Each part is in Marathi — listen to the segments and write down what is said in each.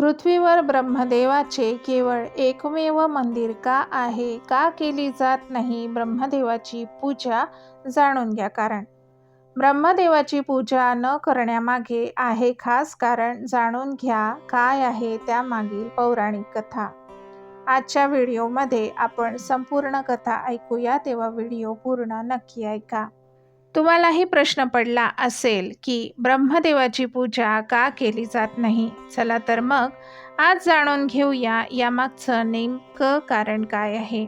पृथ्वीवर ब्रह्मदेवाचे केवळ एकमेव मंदिर का आहे का केली जात नाही ब्रह्मदेवाची पूजा? जाणून घ्या कारण. ब्रह्मदेवाची पूजा न करण्यामागे आहे खास कारण जाणून घ्या काय आहे त्यामागील पौराणिक कथा. आजच्या व्हिडिओमध्ये आपण संपूर्ण कथा ऐकूया तेव्हा व्हिडिओ पूर्ण नक्की ऐका. तुम्हालाही प्रश्न पडला असेल की ब्रह्मदेवाची पूजा का केली जात नाही? चला तर मग आज जाणून घेऊया यामागचं नेमकं कारण काय आहे.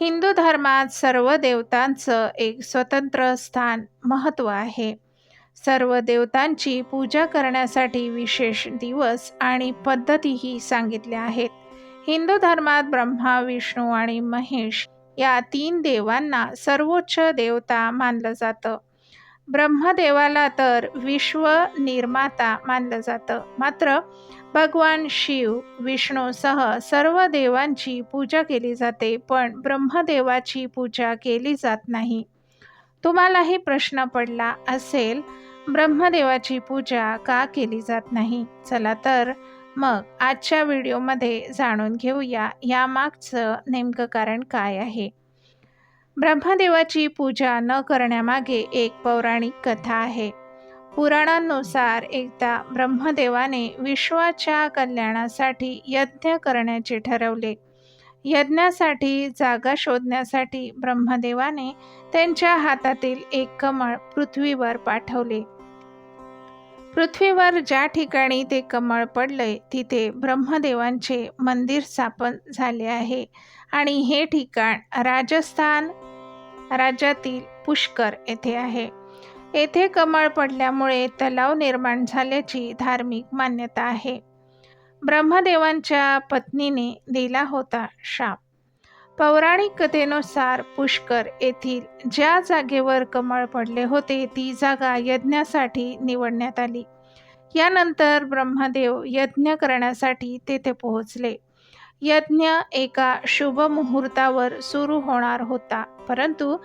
हिंदू धर्मात सर्व देवतांचं एक स्वतंत्र स्थान महत्त्व आहे. सर्व देवतांची पूजा करण्यासाठी विशेष दिवस आणि पद्धतीही सांगितल्या आहेत. हिंदू धर्मात ब्रह्मा विष्णू आणि महेश या तीन देवांना सर्वोच्च देवता मानलं जातं. ब्रह्मदेवाला तर विश्व निर्माता मानलं जातं. मात्र भगवान शिव विष्णूसह सर्व देवांची पूजा केली जाते पण ब्रह्मदेवाची पूजा केली जात नाही. तुम्हालाही प्रश्न पडला असेल ब्रह्मदेवाची पूजा का केली जात नाही? चला तर मग आजच्या व्हिडिओमध्ये जाणून घेऊया यामागचं नेमकं कारण काय आहे. ब्रह्मदेवाची पूजा न करण्यामागे एक पौराणिक कथा आहे. पुराणांनुसार एकदा ब्रह्मदेवाने विश्वाच्या कल्याणासाठी यज्ञ करण्याचे ठरवले. यज्ञासाठी जागा शोधण्यासाठी ब्रह्मदेवाने त्यांच्या हातातील एक कमळ पृथ्वीवर पाठवले. पृथ्वीवर ज्या ठिकाणी ते कमळ पडले तिथे ब्रह्मदेवांचे मंदिर स्थापन झाले आहे. आणि हे ठिकाण राजस्थान राज्यातील पुष्कर येथे आहे. येथे कमळ पडल्यामुळे तलाव निर्माण झाल्याची धार्मिक मान्यता आहे. ब्रह्मदेवांच्या पत्नीने दिला होता शाप. पौराणिक कथेनुसार पुष्कर येथील ज्या जागेवर कमळ पडले होते ती जागा यज्ञासाठी निवडण्यात आली. यानंतर ब्रह्मदेव यज्ञ करण्यासाठी तेथे पोहोचले. यज्ञ एका शुभ मुहूर्तावर सुरू होणार होता परंतु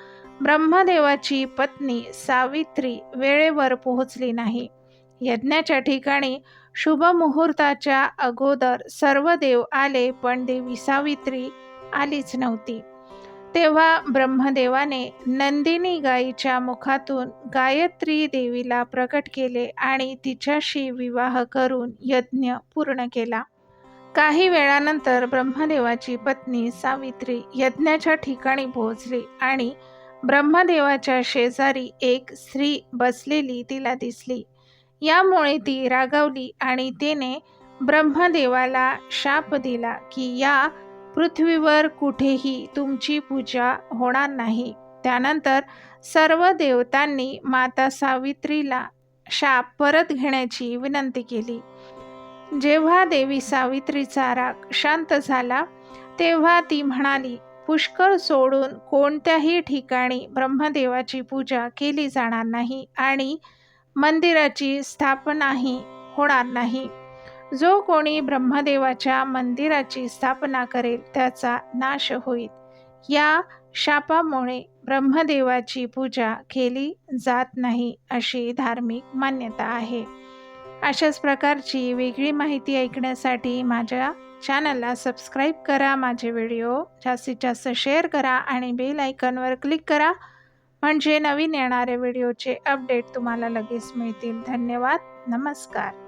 ब्रह्मदेवाची पत्नी सावित्री वेळेवर पोहोचली नाही. यज्ञाच्या ठिकाणी शुभ मुहूर्ताच्या अगोदर सर्व देव आले पण देवी सावित्री आलीच नव्हती. तेव्हा ब्रह्मदेवाने नंदिनी गायीच्या मुखातून गायत्री देवीला प्रकट केले आणि तिच्याशी विवाह करून यज्ञ पूर्ण केला. काही वेळानंतर ब्रह्मदेवाची पत्नी सावित्री यज्ञाच्या ठिकाणी पोहोचली आणि ब्रह्मदेवाच्या शेजारी एक स्त्री बसलेली तिला दिसली. यामुळे ती रागावली आणि तिने ब्रह्मदेवाला शाप दिला की या पृथ्वीवर कुठेही तुमची पूजा होणार नाही. त्यानंतर सर्व देवतांनी माता सावित्रीला शाप परत घेण्याची विनंती केली. जेव्हा देवी सावित्रीचा राग शांत झाला तेव्हा ती म्हणाली पुष्कर सोडून कोणत्याही ठिकाणी ब्रह्मदेवाची पूजा केली जाणार नाही आणि मंदिराची स्थापनाही होणार नाही. जो कोणी ब्रह्मदेवाच्या मंदिराची स्थापना करेल त्याचा नाश होईल. या शापामुळे ब्रह्मदेवाची पूजा केली जात नाही अशी धार्मिक मान्यता आहे. अशाच प्रकारची वेगळी माहिती ऐकण्यासाठी माझ्या चॅनलला सबस्क्राईब करा माझे व्हिडिओ जास्तीत जास्त शेअर करा आणि बेल आयकॉनवर क्लिक करा. म्हणजे नवीन येणाऱ्या व्हिडिओचे अपडेट तुम्हाला लगेच मिळतील. धन्यवाद. नमस्कार.